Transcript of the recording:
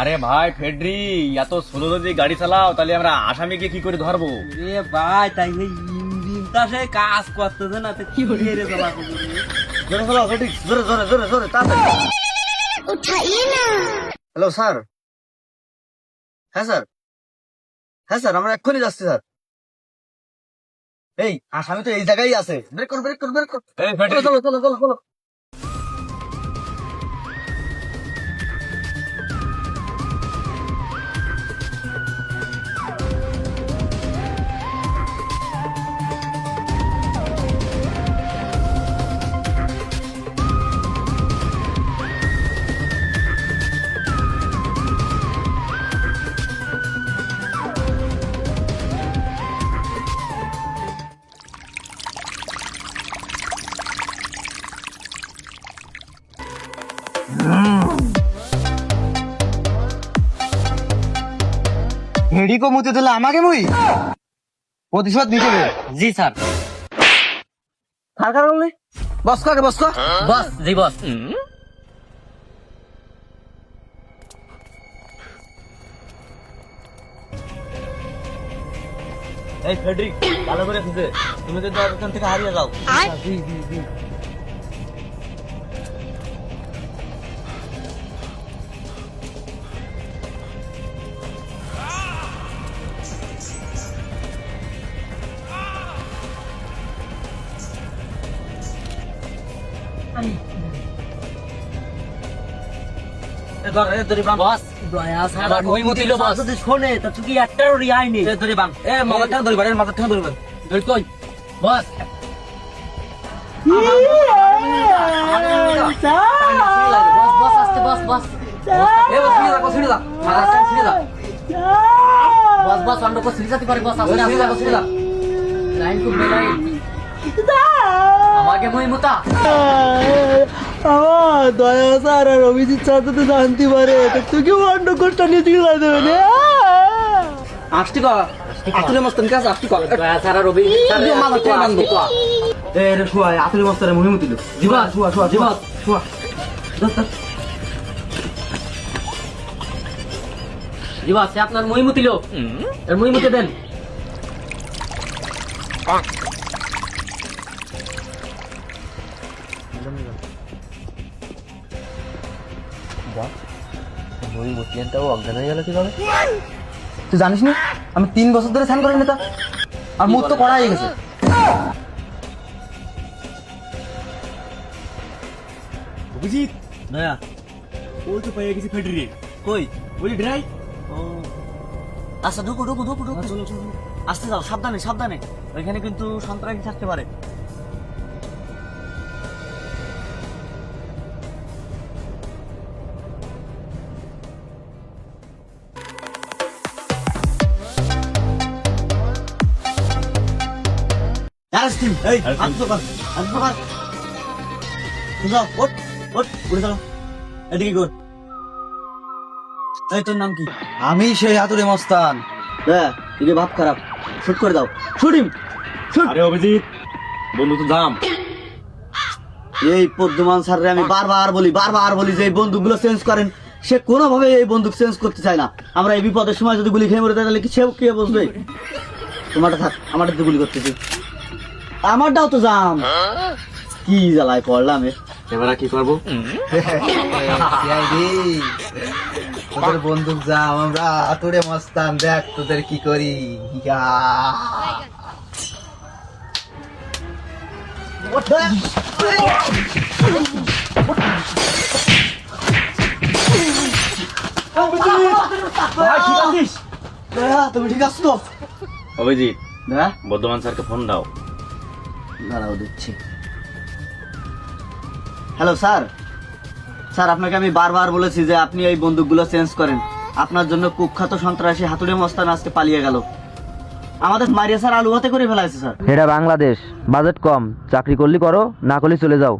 আরে ভাই ফেডরি এত স্লো যদি গাড়ি চালাও তাহলে আমরা আসামিকে কি করে ধরবো? রে ভাই তাই ইঞ্জিন তা সে কাজ করতেছে না তো কি রে জোরে চালাও জোরে জোরে জোরে জোরে তাড়াতাড়ি। Hello sir. হ্যাঁ স্যার। হ্যাঁ স্যার আমরা এক্ষুনি যাচ্ছি স্যার। এই আসামি তো এই জায়গায় আছে। ব্রেক কর ব্রেক কর ব্রেক কর। চলো চলো চলো চলো। চলো হেডিকো মুতে দিলে আমাকে মুই? প্রতিশোধ নিতে হবে। জি স্যার। বস কাকে বস বস জি বস। এই ফেডরিক ভালো করে খুঁজে। তুমি যদি ওখান থেকে হারিয়ে যাও। বস দয়া সারা বস। বস। অন্য কো সিধা পারে বস আসলে সিধা লাইন কো বেলাই আমাকে মই মুতা দয়া স্যার আর অভিজিৎ স্যার তো জানতে পারে। তুই কি অন্য কোর্সটা নিয়ে দিলা দেবে কো আতুলে মস্তন কাজ দয়া সারা রবি সারা মাথা থেকে বান্ধব এ রে শুয়া আসলে মস্তারে মুহিম দিল জীবা শুয়া শুয়া জীবা শুয়া জীবা সে আপনার মহিমতি লোক। এর মহিমতি দেন। তুই জানিস না? আমি তিন বছর ধরে স্নান করি না তা। আর মুখ তো করা হয়ে গেছে। অভিজিৎ! দয়া ওই তো পেয়ে গেছি ফেডরি। কই? ওই ড্রাই। ও। আচ্ছা ঢুকু ঢুকু ঢুকু ঢুকু। আসতে যাও সাবধানে সাবধানে। ওইখানে কিন্তু সন্ত্রাসী থাকতে পারে। আরেস্টিং এই হাত দোকান হাত দোকান যাও ওঠ ওঠ উড়ে চলো এদিকে কর এই তোর নাম কি আমি সেই হাতুড়ে মস্তান হ্যাঁ তুই ভাব খারাপ শুট করে দাও শুট হিম শুট আরে অভিজিৎ বন্ধু তো দাম এই পদ্মমান স্যাররে আমি বারবার বলি বারবার বলি যে এই বন্দুকগুলো চেঞ্জ করেন সে কোনোভাবে এই বন্দুক চেঞ্জ করতে চায় না আমরা এই বিপদের সময় যদি গুলি খেয়ে মরে তাহলে কি সেও কে বসবে তোমারটা থাক আমারটা গুলি করতেছি আমারটাও তো জাম। কি জ্বালায় পড়লাম এবার কি করব? তোদের বন্দুক যা আমরা আতুরে মস্তান দেখ তোদের কি করি। তুমি ঠিক আছো তো? অভিজিৎ দয়া বর্ধমান স্যারকে ফোন দাও। দাঁড়াও দিচ্ছি। হ্যালো স্যার স্যার আপনাকে আমি বারবার বলেছি যে আপনি এই বন্দুকগুলো চেঞ্জ করেন। আপনার জন্য কুখ্যাত সন্ত্রাসী হাতুড়ে মস্তান আজকে পালিয়ে গেল। আমাদের মারিয়া স্যার আলু হাতে করে ফেলাইছে স্যার এটা বাংলাদেশ। বাজেট কম। চাকরি করলি করো না করলে চলে যাও।